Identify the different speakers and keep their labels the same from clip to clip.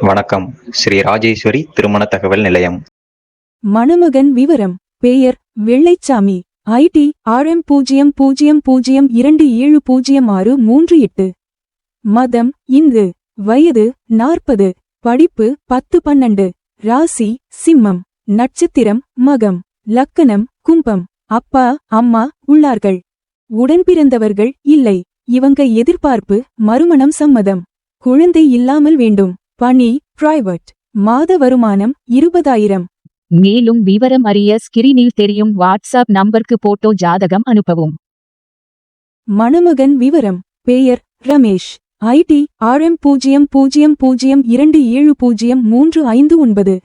Speaker 1: வணக்கம். ஸ்ரீ ராஜேஸ்வரி திருமண தகவல் நிலையம்.
Speaker 2: மணமகன் விவரம் பெயர் வெள்ளைச்சாமி. ஐடி ஆர்எம் பூஜ்ஜியம் பூஜ்ஜியம் பூஜ்ஜியம் இரண்டு ஏழு பூஜ்ஜியம் ஆறு மூன்று எட்டு. மதம் இந்து. வயது நாற்பது. படிப்பு பத்து பன்னெண்டு. ராசி சிம்மம். நட்சத்திரம் மகம். லக்கணம் கும்பம். அப்பா அம்மா உள்ளார்கள். உடன்பிறந்தவர்கள் இல்லை. இவங்க எதிர்பார்ப்பு மறுமணம் சம்மதம். குழந்தை இல்லாமல் வேண்டும். பணி பிரைவேட் மாத வருமானம் இருபதாயிரம்.
Speaker 3: மேலும் விவரம் அறிய ஸ்கிரீனில் தெரியும் வாட்ஸ்அப் நம்பருக்கு போட்டோ ஜாதகம் அனுப்பவும்.
Speaker 2: மணமகன் விவரம் பெயர் ரமேஷ். ஐடி ஆர்எம் பூஜ்ஜியம் பூஜ்ஜியம் பூஜ்ஜியம் இரண்டு ஏழு பூஜ்ஜியம் மூன்று ஐந்து ஒன்பது.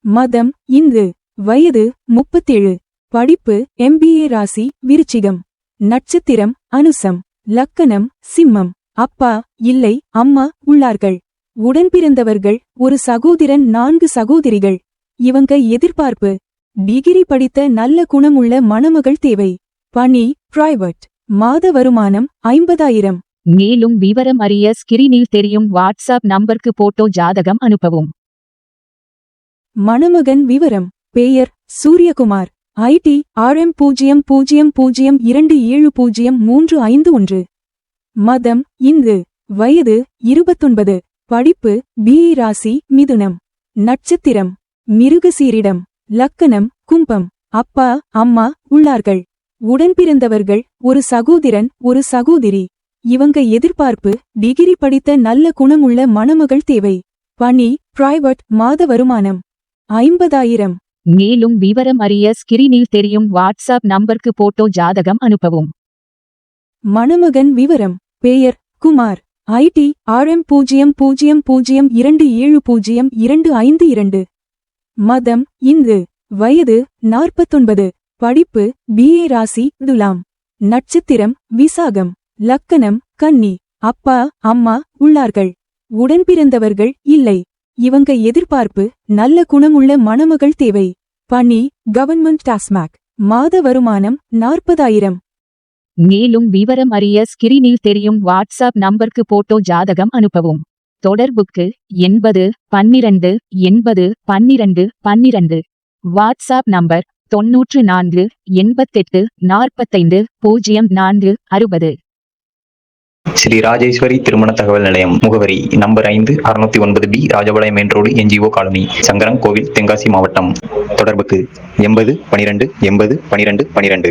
Speaker 2: மதம் இந்து. வயது முப்பத்தேழு. படிப்பு எம்பிஏ ராசி விருச்சிகம். நட்சத்திரம் அனுசம். லக்கணம் சிம்மம். அப்பா இல்லை அம்மா உள்ளார்கள். உடன்பிறந்தவர்கள் ஒரு சகோதரன் நான்கு சகோதரிகள். இவங்க எதிர்பார்ப்பு. டிகிரி படித்த நல்ல குணமுள்ள மணமகள் தேவை. பணி பிரைவேட் மாத வருமானம் ஐம்பதாயிரம்.
Speaker 3: மேலும் விவரம் அறிய ஸ்கிரீனில் தெரியும் வாட்ஸ்அப் நம்பருக்கு போட்டோ ஜாதகம் அனுப்பவும்.
Speaker 2: மணமகன் விவரம். பெயர் சூரியகுமார். ஐடி ஆர்எம் பூஜ்ஜியம் பூஜ்ஜியம் பூஜ்ஜியம் இரண்டு ஏழு பூஜ்ஜியம் மூன்று ஐந்து ஒன்று. மதம் இந்து. வயது இருபத்தொன்பது. படிப்பு பிஇ ராசி மிதுனம். நட்சத்திரம் மிருகசீரிடம். லக்கணம் கும்பம். அப்பா அம்மா உள்ளார்கள். உடன்பிறந்தவர்கள் ஒரு சகோதரன் ஒரு சகோதரி. இவங்க எதிர்பார்ப்பு டிகிரி படித்த நல்ல குணமுள்ள மணமகள் தேவை. பணி பிரைவேட் மாத வருமானம். ஐம்பதாயிரம்.
Speaker 3: மேலும் விவரம் அறிய ஸ்கிரீனில் தெரியும் வாட்ஸ்அப் நம்பருக்கு போட்டோ ஜாதகம் அனுப்பவும்.
Speaker 2: மணமகன் விவரம் பெயர் குமார். ஐடி ஆர்எம் பூஜ்ஜியம் பூஜ்ஜியம் பூஜ்ஜியம் இரண்டு ஏழு பூஜ்ஜியம் இரண்டு ஐந்து இரண்டு. மதம் இந்து வயது நாற்பத்தொன்பது. படிப்பு பிஏ ராசி துலாம். நட்சத்திரம் விசாகம். லக்கணம் கன்னி. அப்பா அம்மா உள்ளார்கள். உடன்பிறந்தவர்கள் இல்லை. இவங்க எதிர்பார்ப்பு நல்ல குணமுள்ள மணமகள் தேவை. பணி கவர்மெண்ட் டாஸ்மாக். மாத வருமானம் நாற்பதாயிரம்.
Speaker 3: மேலும் விவரம் அறிய ஸ்கிரீனில் தெரியும் வாட்ஸ்அப் நம்பருக்கு போட்டோ ஜாதகம் அனுப்பவும். தொடர்புக்கு எண்பது பன்னிரண்டு எண்பது பன்னிரண்டு பன்னிரண்டு. வாட்ஸ்அப் நம்பர் தொன்னூற்று நான்கு எண்பத்தெட்டு நாற்பத்தைந்து பூஜ்ஜியம் நான்கு அறுபது.
Speaker 1: ஸ்ரீ ராஜேஸ்வரி திருமண தகவல் நிலையம் முகவரி நம்பர் ஐந்து அறுநூத்தி ஒன்பது B Rajapalayam main road NGO colony Sankaran Kovil Tenkasi மாவட்டம். தொடர்புக்கு எண்பது பனிரெண்டு எண்பது பனிரெண்டு பனிரெண்டு